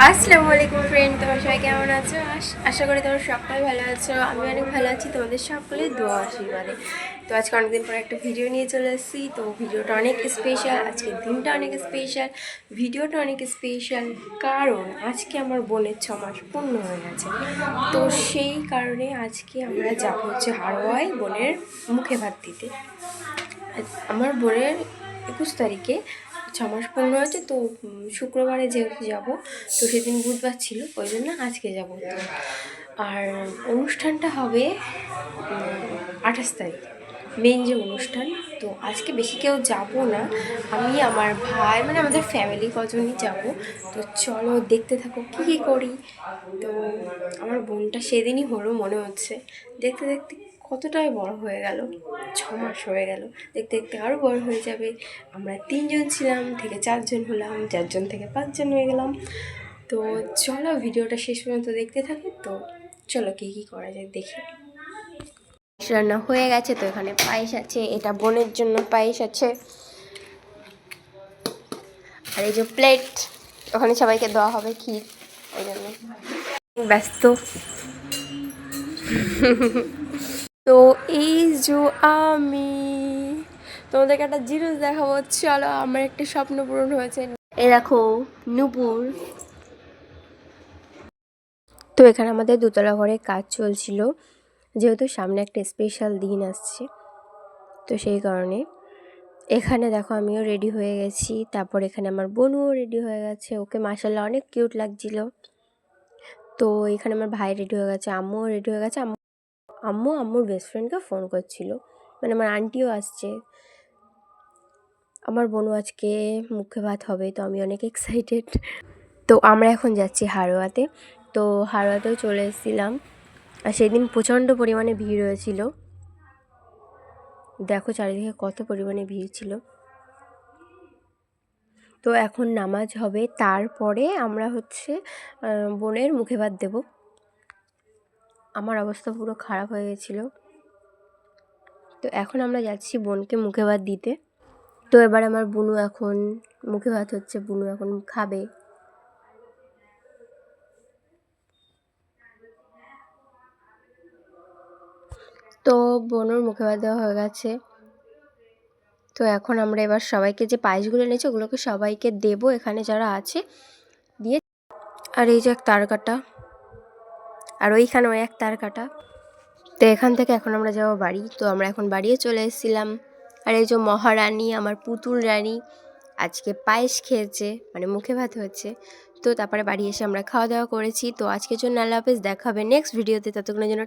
আসসালামু আলাইকুম ফ্রেন্ড তোমার সবাই কেমন আছো? আশ- করি তোমরা সবাই ভালো আছো, আমি অনেক ভালো আছি, তোমাদের সকলে দোয়া আশীর্বাদে। তো আজকে অনেকদিন পর একটা ভিডিও নিয়ে চলে এসেছি তো ভিডিওটা অনেক স্পেশাল আজকের দিনটা অনেক স্পেশাল ভিডিওটা অনেক স্পেশাল কারণ আজকে আমার বোনের ছ মাস পূর্ণ হয়ে গেছে। তো সেই কারণে আজকে আমরা যাব হচ্ছে হারোয়ায় বোনের মুখে ভাত দিতে। আমার বোনের একুশ তারিখে ছ মাস পূর্ণ হয়েছে তো শুক্রবারে যেহেতু যাব, তো সেদিন বুধবার ছিল, ওই জন্য আজকে যাব। আর অনুষ্ঠানটা হবে আঠাশ তারিখ মেন যে অনুষ্ঠান, তো আজকে বেশি কেউ যাব না। আমি, আমার ভাই মানে আমাদের ফ্যামিলি কজনই যাব, তো চলো দেখতে থাকো কী কী করি। তো, আমার বোনটা সেদিনই হলো, মনে হচ্ছে। দেখতে দেখতে কতটাই বড় হয়ে গেল? ছ মাস হয়ে গেল। দেখতে দেখতে আরও বড় হয়ে যাবে। আমরা তিনজন ছিলাম, থেকে চারজন হলাম, চারজন থেকে পাঁচজন হয়ে গেলাম। তো চলো ভিডিওটা শেষ পর্যন্ত দেখতে থাকি। তো চলো কী কী করা যায় দেখি। রান্না হয়ে গেছে তো এখানে পায়েস আছে। এটা বোনের জন্য পায়েস আছে। আর এই যে প্লেট ওখানে সবাইকে দেওয়া হবে ক্ষীর। ওই জন্য। ব্যস্ত। তো এই যে আমি তোমাদেরকে একটা জিনিস দেখাবো, চলো আমার একটা স্বপ্ন পূরণ হয়েছে। এই দেখো, নুপুর। তো এখানে আমাদের দোতলা ঘরে কাজ চলছিল, যেহেতু সামনে একটা স্পেশাল দিন আসছে, তো সেই কারণে। এখানে দেখো, আমিও রেডি হয়ে গেছি। তারপর এখানে আমার বোনও রেডি হয়ে গেছে। ওকে মাসাল্লাহ অনেক কিউট লাগছিল। তো এখানে আমার ভাই রেডি হয়ে গেছে, আম্মুও রেডি হয়ে গেছে আম্মু আম্মু আম্মুর বেস্ট ফ্রেন্ডকে ফোন করছিল। মানে আমার আন্টিও আসছে। আমার বোনও আজকে মুখে ভাত হবে, তো আমি অনেক এক্সাইটেড তো আমরা এখন যাচ্ছি হারোয়াতে। তো হারোয়াতেও চলে এসেছিলাম। আর সেদিন প্রচণ্ড পরিমাণে ভিড় হয়েছিল। দেখো চারিদিকে কত পরিমাণে ভিড় ছিল। তো এখন নামাজ হবে। তারপরে আমরা হচ্ছে বোনের মুখে ভাত দেব। আমার অবস্থা পুরো খারাপ হয়ে গেছিল। তো এখন আমরা যাচ্ছি বোনকে মুখে ভাত দিতে। তো এবার আমার বুনু এখন মুখে ভাত হচ্ছে, বুনু এখন খাবে। তো বোনুর মুখে ভাত দেওয়া হয়ে গেছে। তো এখন আমরা এবার সবাইকে যে পায়েসগুলো এনেছি, ওগুলোকে সবাইকে দেবো। এখানে যারা আছে, দিয়ে আর এই যে এক তার কাটা আর ওইখানেও এক তার কাটা। তো এখান থেকে এখন আমরা যাব বাড়ি। তো আমরা এখন বাড়িও চলে এসেছিলাম। আর এই যে মহারানী, আমার পুতুল রানী আজকে পায়েস খেয়েছে মানে মুখে ভাত হয়েছে। তো তারপরে বাড়ি এসে আমরা খাওয়া দাওয়া করেছি। তো আজকের জন্য আল্লাহ হাফেজ, দেখাবে নেক্সট ভিডিওতে ততক্ষণের জন্য